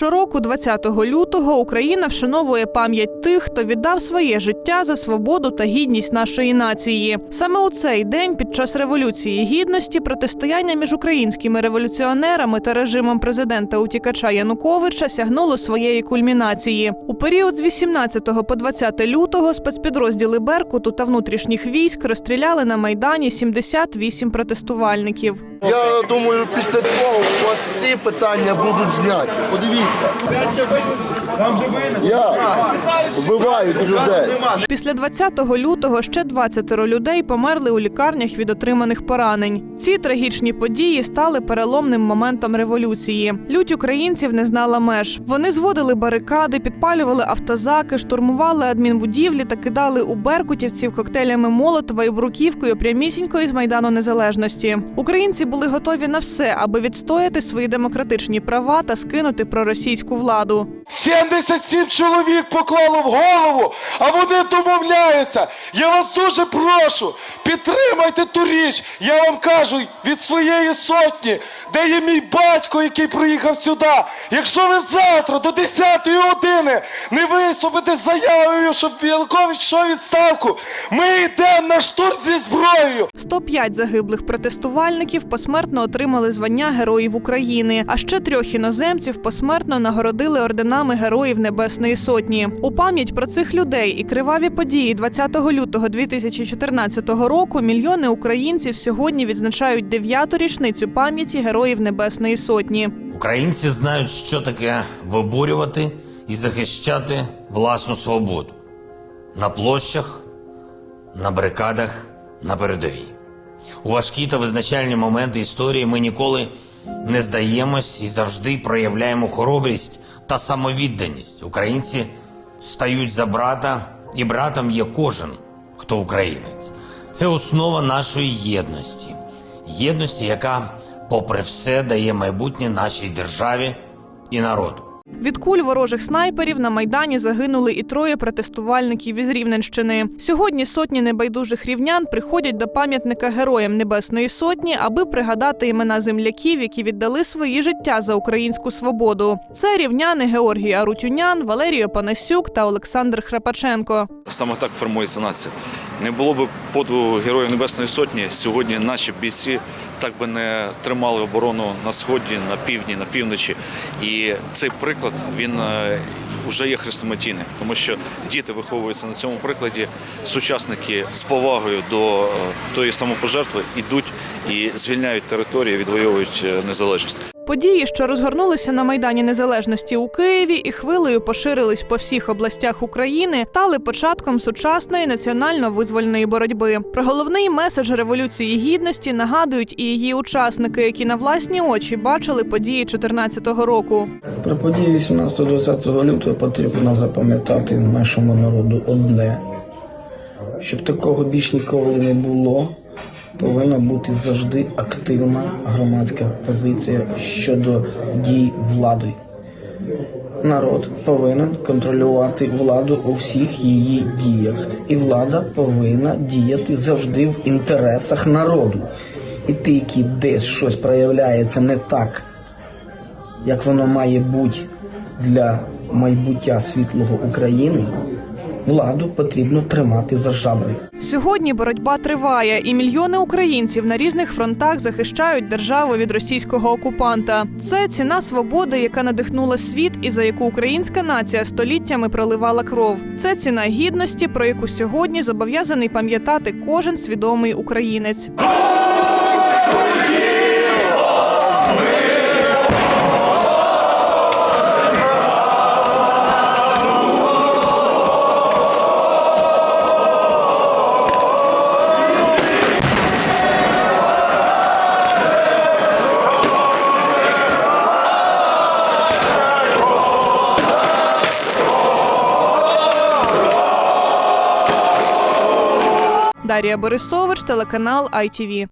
Щороку, 20 лютого, Україна вшановує пам'ять тих, хто віддав своє життя за свободу та гідність нашої нації. Саме у цей день, під час революції гідності, протистояння між українськими революціонерами та режимом президента утікача Януковича сягнуло своєї кульмінації. У період з 18 по 20 лютого спецпідрозділи Беркуту та внутрішніх військ розстріляли на майдані 78 протестувальників. Я думаю, після цього у вас всі питання будуть зняті. Подивіться. Я вбивають людей. Після 20 лютого ще 20 людей померли у лікарнях від отриманих поранень. Ці трагічні події стали переломним моментом революції. Лють українців не знала меж. Вони зводили барикади, підпалювали автозаки, штурмували адмінбудівлі та кидали у беркутівців коктейлями Молотова і бруківкою прямісінько із майдану незалежності. Українці були готові на все, аби відстояти свої демократичні права та скинути проросійську владу. 77 чоловік поклало в голову, а вони домовляються. Я вас дуже прошу, підтримайте ту річ. Я вам кажу від своєї сотні, де є мій батько, який приїхав сюди. Якщо ви завтра до 10 години не виступите з заявою, щоб Янукович йшов відставку, ми йдемо на штурм зі зброєю. 105 загиблих протестувальників посмертно отримали звання Героїв України, а ще трьох іноземців посмертно нагородили орденами Героїв Небесної Сотні. У пам'ять про цих людей і криваві події 20 лютого 2014 року мільйони українців сьогодні відзначають дев'яту річницю пам'яті Героїв Небесної Сотні. Українці знають, що таке виборювати і захищати власну свободу на площах, на барикадах, на передовій. У важкі та визначальні моменти історії ми ніколи не здаємось і завжди проявляємо хоробрість та самовідданість. Українці стають за брата, і братом є кожен, хто українець. Це основа нашої єдності, єдності, яка, попри все, дає майбутнє нашій державі і народу. Від куль ворожих снайперів на майдані загинули і троє протестувальників із Рівненщини. Сьогодні сотні небайдужих рівнян приходять до пам'ятника героям Небесної Сотні, аби пригадати імена земляків, які віддали свої життя за українську свободу. Це рівняни Георгій Арутюнян, Валерій Панасюк та Олександр Храпаченко. Саме так формується нація. Не було б подвигу Героїв Небесної Сотні. Сьогодні наші бійці так би не тримали оборону на сході, на півдні, на півночі. І цей приклад він е, вже є хрестоматійним, тому що діти виховуються на цьому прикладі. Сучасники з повагою до е, тої самопожертви йдуть і звільняють території, відвоюють е, незалежність. Події, що розгорнулися на майдані незалежності у Києві і хвилею поширились по всіх областях України, стали початком сучасної національно-визвольної боротьби. Про головний меседж революції гідності нагадують і її учасники, які на власні очі бачили події 2014 року. Про події 18-20 лютого потрібно запам'ятати нашому народу одне, щоб такого більш ніколи не було. Повинна бути завжди активна громадська позиція щодо дій влади. Народ повинен контролювати владу у всіх її діях, і влада повинна діяти завжди в інтересах народу. І ті, які десь щось проявляється не так, як воно має бути для майбуття світлого України, владу потрібно тримати за жабри. Сьогодні боротьба триває, і мільйони українців на різних фронтах захищають державу від російського окупанта. Це ціна свободи, яка надихнула світ і за яку українська нація століттями проливала кров. Це ціна гідності, про яку сьогодні зобов'язаний пам'ятати кожен свідомий українець. Дар'я Борисович, телеканал ITV.